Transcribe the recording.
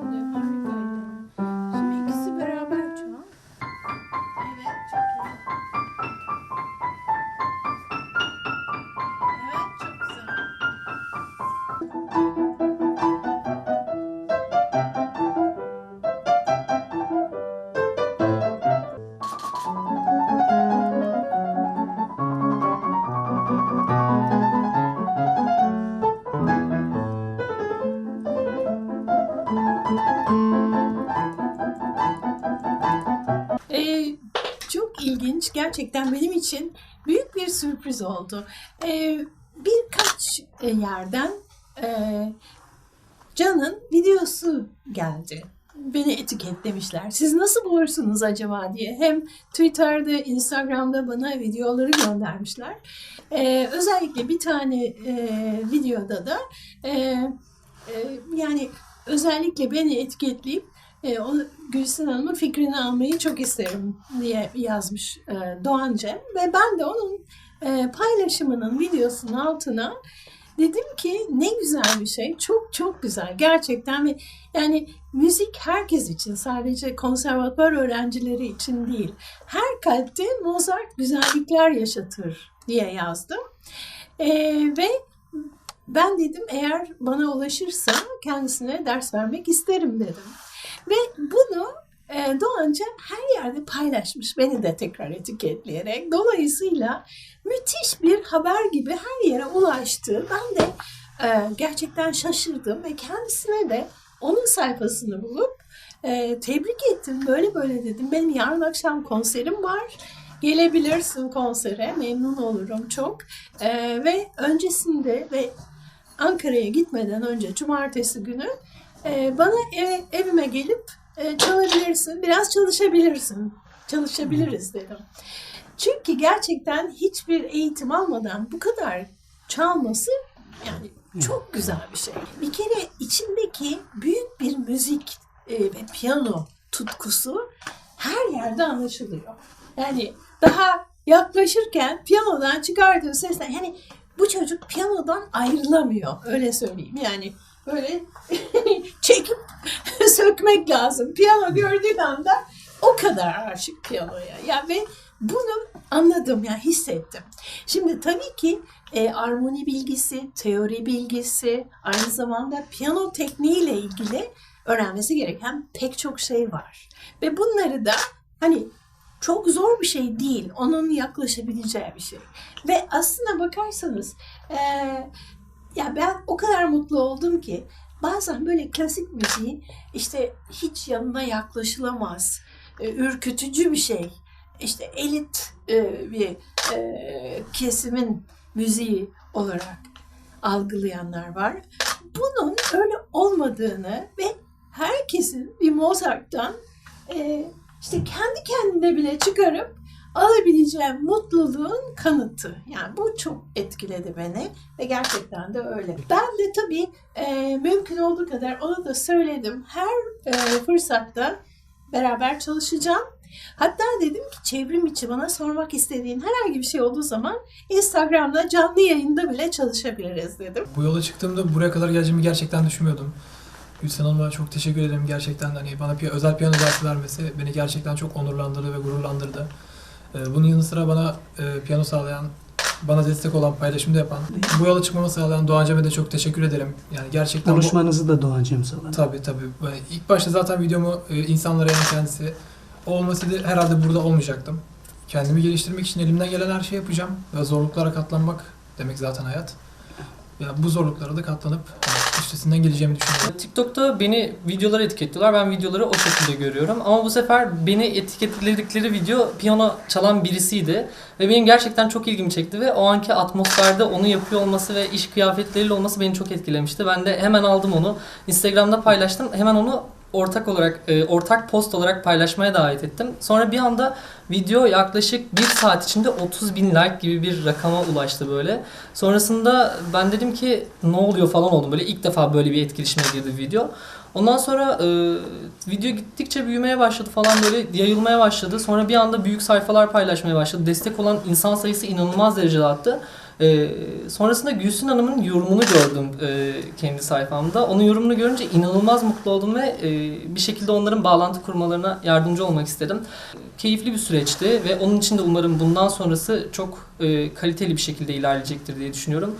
你对 Gerçekten benim için büyük bir sürpriz oldu. Ee, birkaç e, yerden e, Can'ın videosu geldi. Beni etiketlemişler. Siz nasıl bulursunuz acaba diye. Hem Twitter'da, Instagram'da bana videoları göndermişler. Ee, özellikle bir tane e, videoda da e, e, yani özellikle beni etiketleyip e, o Gülsün Hanım'ın fikrini almayı çok isterim diye yazmış e, Doğan Cem. Ve ben de onun e, paylaşımının videosunun altına dedim ki ne güzel bir şey. Çok çok güzel gerçekten ve yani müzik herkes için sadece konservatuvar öğrencileri için değil. Her kalpte Mozart güzellikler yaşatır diye yazdım. E, ve ben dedim eğer bana ulaşırsa kendisine ders vermek isterim dedim. Ve bunu e, Doğanca her yerde paylaşmış beni de tekrar etiketleyerek. Dolayısıyla müthiş bir haber gibi her yere ulaştı. Ben de e, gerçekten şaşırdım ve kendisine de onun sayfasını bulup e, tebrik ettim. Böyle böyle dedim. Benim yarın akşam konserim var. Gelebilirsin konsere. Memnun olurum çok. E, ve öncesinde ve Ankara'ya gitmeden önce cumartesi günü e, bana eve, evime gelip e, çalabilirsin, biraz çalışabilirsin, çalışabiliriz dedim. Çünkü gerçekten hiçbir eğitim almadan bu kadar çalması yani çok güzel bir şey. Bir kere içindeki büyük bir müzik e, ve piyano tutkusu her yerde anlaşılıyor. Yani daha yaklaşırken piyanodan çıkardığı sesler yani bu çocuk piyanodan ayrılamıyor öyle söyleyeyim. Yani böyle sökmek lazım. Piyano gördüğün anda o kadar aşık piyanoya. Ya ve bunu anladım ya yani hissettim. Şimdi tabii ki e, armoni bilgisi, teori bilgisi, aynı zamanda piyano tekniğiyle ilgili öğrenmesi gereken pek çok şey var. Ve bunları da hani çok zor bir şey değil. Onun yaklaşabileceği bir şey. Ve aslına bakarsanız e, ya ben o kadar mutlu oldum ki bazen böyle klasik müziği işte hiç yanına yaklaşılamaz, e, ürkütücü bir şey. İşte elit e, bir e, kesimin müziği olarak algılayanlar var. Bunun öyle olmadığını ve herkesin bir Mozart'tan işte kendi kendine bile çıkarıp alabileceğim mutluluğun kanıtı. Yani bu çok etkiledi beni ve gerçekten de öyle. Ben de tabii e, mümkün olduğu kadar onu da söyledim. Her e, fırsatta beraber çalışacağım. Hatta dedim ki çevrim içi bana sormak istediğin herhangi bir şey olduğu zaman Instagram'da canlı yayında bile çalışabiliriz dedim. Bu yola çıktığımda buraya kadar geleceğimi gerçekten düşünmüyordum. Gülsen Hanım'a çok teşekkür ederim gerçekten hani bana pi- özel piyano dersi vermesi beni gerçekten çok onurlandırdı ve gururlandırdı. Ee, Bunun yanı sıra bana e, piyano sağlayan, bana destek olan, paylaşımda yapan, bu yola çıkmamı sağlayan Doğan Cem'e de çok teşekkür ederim. Yani gerçekten bu- Konuşmanızı da Doğan Cem sağladı. Tabii tabii. Böyle İlk başta zaten videomu e, insanlara yayan kendisi. O olmasaydı herhalde burada olmayacaktım. Kendimi geliştirmek için elimden gelen her şeyi yapacağım. Ve zorluklara katlanmak demek zaten hayat. Ya bu zorluklara da katlanıp hani, üstesinden geleceğimi düşünüyorum. TikTok'ta beni videolara etiketliyorlar. Ben videoları o şekilde görüyorum. Ama bu sefer beni etiketledikleri video piyano çalan birisiydi. Ve benim gerçekten çok ilgimi çekti ve o anki atmosferde onu yapıyor olması ve iş kıyafetleriyle olması beni çok etkilemişti. Ben de hemen aldım onu. Instagram'da paylaştım. Hemen onu ortak olarak e, ortak post olarak paylaşmaya davet ettim. Sonra bir anda video yaklaşık bir saat içinde 30 bin like gibi bir rakama ulaştı böyle. Sonrasında ben dedim ki ne oluyor falan oldum. Böyle ilk defa böyle bir etkileşime girdi video. Ondan sonra e, video gittikçe büyümeye başladı falan böyle yayılmaya başladı. Sonra bir anda büyük sayfalar paylaşmaya başladı. Destek olan insan sayısı inanılmaz derecede arttı. Ee, sonrasında Gülsün Hanım'ın yorumunu gördüm e, kendi sayfamda. Onun yorumunu görünce inanılmaz mutlu oldum ve e, bir şekilde onların bağlantı kurmalarına yardımcı olmak istedim. Keyifli bir süreçti ve onun için de umarım bundan sonrası çok e, kaliteli bir şekilde ilerleyecektir diye düşünüyorum.